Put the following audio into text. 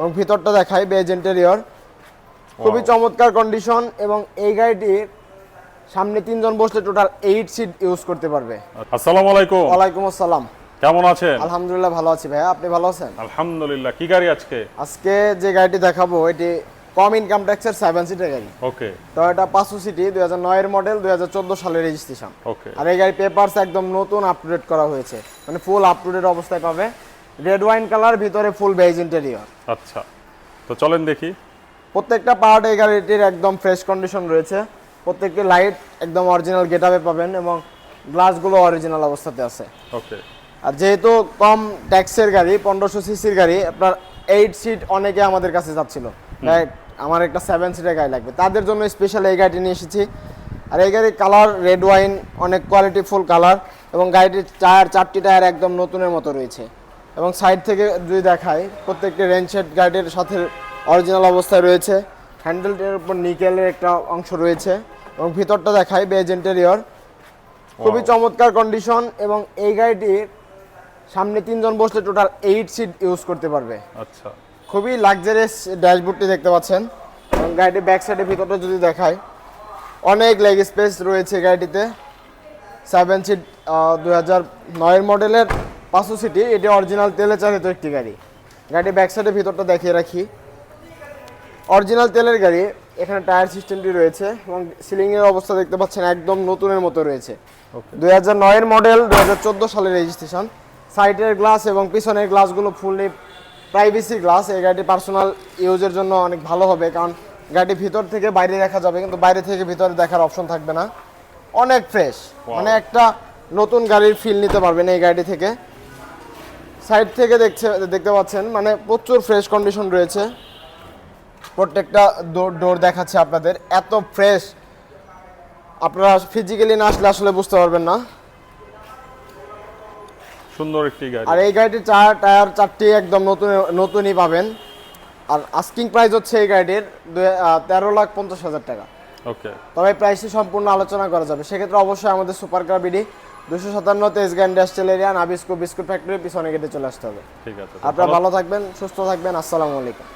এবং ভিতরটা দেখাই বেজ ইন্টেরিয়র খুবই চমৎকার কন্ডিশন এবং এই গাড়িটির সামনে তিনজন বসলে টোটাল এইট সিট ইউজ করতে পারবে। আসসালামু আলাইকুম। ওয়ালাইকুম আসসালাম। কেমন আছেন? আলহামদুলিল্লাহ ভালো আছি ভাইয়া আপনি ভালো আছেন? আলহামদুলিল্লাহ। কি গাড়ি আজকে? আজকে যে গাড়িটি দেখাবো এটি কম ইনকাম ট্যাক্সের সেভেন সিটের গাড়ি। ওকে। তো এটা পাঁচশো সিটি দুই হাজার নয়ের মডেল দুই হাজার চোদ্দ সালের রেজিস্ট্রেশন ওকে। আর এই গাড়ির পেপারস একদম নতুন আপডেট করা হয়েছে। মানে ফুল আপটুডেট অবস্থায় পাবে। রেড ওয়াইন কালার ভিতরে ফুল বেজ ইন্টেরিয়র আচ্ছা তো চলেন দেখি। প্রত্যেকটা পার্ট এই গাড়িটির একদম ফ্রেশ কন্ডিশন রয়েছে। প্রত্যেকটি লাইট একদম অরিজিনাল গেটআপে পাবেন এবং গ্লাসগুলো অরিজিনাল অবস্থাতে আছে। ওকে আর যেহেতু কম ট্যাক্সের গাড়ি পনেরোশো সিসির গাড়ি আপনার এইট সিট অনেকে আমাদের কাছে যাচ্ছিল? আমার একটা সেভেন সিটের গাড়ি লাগবে। তাদের জন্য স্পেশাল এই গাড়িটি নিয়ে এসেছি। আর এই গাড়ির কালার রেড ওয়াইন অনেক কোয়ালিটি ফুল কালার এবং গাড়িটির টায়ার চারটি টায়ার একদম নতুনের মতো রয়েছে। এবং সাইড থেকে যদি দেখায় প্রত্যেকটি সেট গাড়িটির সাথে অরিজিনাল অবস্থায় রয়েছে। হ্যান্ডেলটির উপর নিকেলের একটা অংশ রয়েছে এবং ভিতরটা দেখায় বেজ ইন্টেরিয়র খুবই চমৎকার কন্ডিশন এবং এই গাড়িটির সামনে তিনজন বসলে টোটাল এইট সিট ইউজ করতে পারবে। আচ্ছা। খুবই লাক্সারিয়াস ড্যাশবোর্ডটি দেখতে পাচ্ছেন। এবং গাড়িটির ব্যাক সাইডের ভিতরটা যদি দেখায় অনেক লেগ স্পেস রয়েছে গাড়িটিতে সেভেন সিট দু হাজার নয়ের মডেলের পাঁচশো সিটি এটি অরিজিনাল তেলে চালিত একটি গাড়ি। গাড়ির ব্যাক সাইডের ভিতরটা দেখিয়ে রাখি। অরিজিনাল তেলের গাড়ি এখানে টায়ার সিস্টেমটি রয়েছে এবং সিলিংয়ের অবস্থা দেখতে পাচ্ছেন একদম নতুনের মতো রয়েছে। দুই হাজার নয়ের মডেল দু হাজার চোদ্দ সালের রেজিস্ট্রেশন সাইডের গ্লাস এবং পিছনের গ্লাসগুলো ফুললি প্রাইভেসি গ্লাস এই গাড়িটি পার্সোনাল ইউজের জন্য অনেক ভালো হবে কারণ গাড়ি ভিতর থেকে বাইরে দেখা যাবে কিন্তু বাইরে থেকে ভিতরে দেখার অপশন থাকবে না। অনেক ফ্রেশ মানে একটা নতুন গাড়ির ফিল নিতে পারবেন এই গাড়ি থেকে। সাইড থেকে দেখছে দেখতে পাচ্ছেন মানে প্রচুর ফ্রেশ কন্ডিশন রয়েছে। প্রত্যেকটা ডোর ডোর দেখাচ্ছে আপনাদের। এত ফ্রেশ আপনারা ফিজিক্যালি না আসলে আসলে বুঝতে পারবেন না। সুন্দর একটি গাড়ি। আর এই গাড়িটির চার টায়ার চারটি একদম নতুন নতুনই পাবেন। আর আস্কিং প্রাইস হচ্ছে এই গাড়িটির তেরো লাখ পঞ্চাশ হাজার টাকা। ওকে তবে প্রাইসটি সম্পূর্ণ আলোচনা করা যাবে। সেক্ষেত্রে অবশ্যই আমাদের সুপার কার বিডি দুশো সাতান্ন গ্যান্ড industrial area Nabisco biscuit factory পিছনে গেটে চলে আসতে হবে। ঠিক আছে। আপনারা ভালো থাকবেন সুস্থ থাকবেন আসসালামু আলাইকুম।